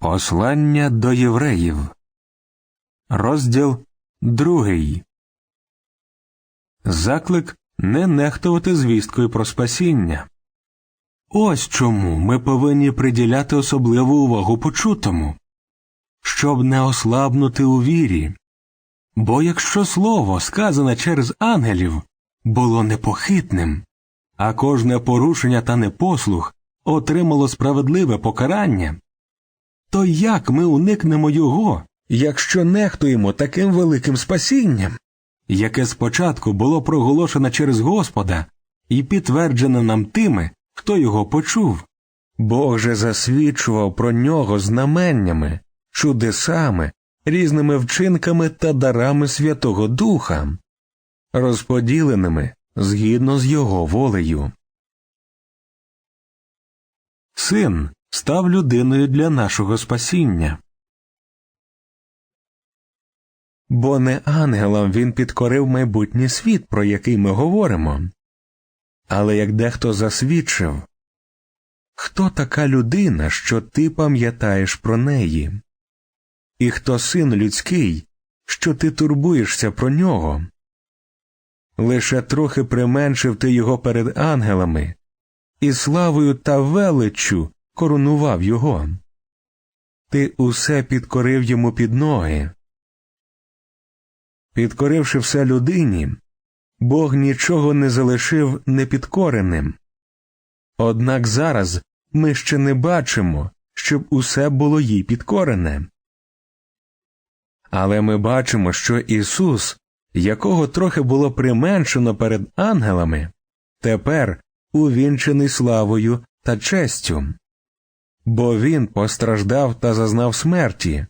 Послання до євреїв. Розділ другий. Заклик не нехтувати звісткою про спасіння. Ось чому ми повинні приділяти особливу увагу почутому, щоб не ослабнути у вірі. Бо якщо слово, сказане через ангелів, було непохитним, а кожне порушення та непослух отримало справедливе покарання, то як ми уникнемо його, якщо нехтуємо таким великим спасінням, яке спочатку було проголошено через Господа і підтверджено нам тими, хто його почув? Бог же засвідчував про нього знаменнями, чудесами, різними вчинками та дарами Святого Духа, розподіленими згідно з його волею. Син став людиною для нашого спасіння. Бо не ангелам він підкорив майбутній світ, про який ми говоримо. Але як дехто засвідчив хто така людина, що ти пам'ятаєш про неї? І хто син людський, що ти турбуєшся про нього? Лише трохи применшив ти його перед ангелами, і славою та величчю коронував його. Ти усе підкорив йому під ноги. Підкоривши все людині, Бог нічого не залишив непідкореним. Однак зараз ми ще не бачимо, щоб усе було їй підкорене. Але ми бачимо, що Ісус, якого трохи було применшено перед ангелами, тепер увінчений славою та честю бо він постраждав та зазнав смерті,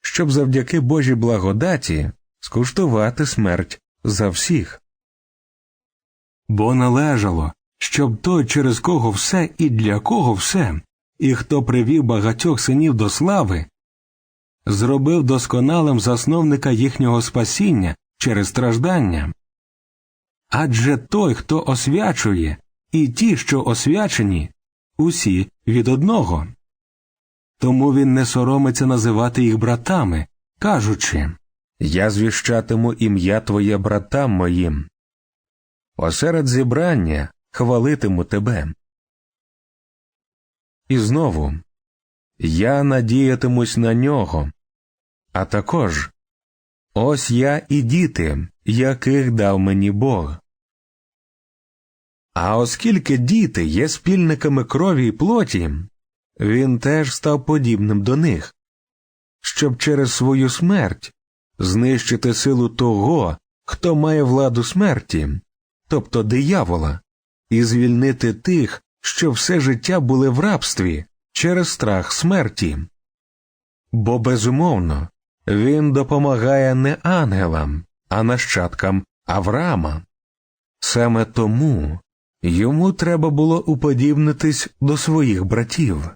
щоб завдяки Божій благодаті скуштувати смерть за всіх. Бо належало, щоб той, через кого все і для кого все, і хто привів багатьох синів до слави, зробив досконалим засновника їхнього спасіння через страждання. Адже той, хто освячує, і ті, що освячені, усі від одного. Тому він не соромиться називати їх братами, кажучи Я звіщатиму ім'я Твоє братам моїм. Посеред зібрання хвалитиму тебе. І знову Я надіятимусь на нього, а також ось я і діти, яких дав мені Бог. А оскільки діти є спільниками крові й плоті, він теж став подібним до них, щоб через свою смерть знищити силу того, хто має владу смерті, тобто диявола, і звільнити тих, що все життя були в рабстві через страх смерті. Бо, безумовно, він допомагає не ангелам, а нащадкам Авраама. Саме тому йому треба було уподібнитись до своїх братів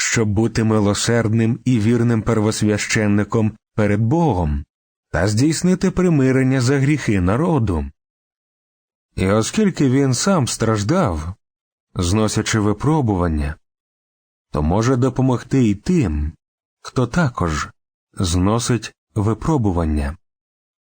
щоб бути милосердним і вірним первосвященником перед Богом та здійснити примирення за гріхи народу. І оскільки він сам страждав, зносячи випробування, то може допомогти і тим, хто також зносить випробування.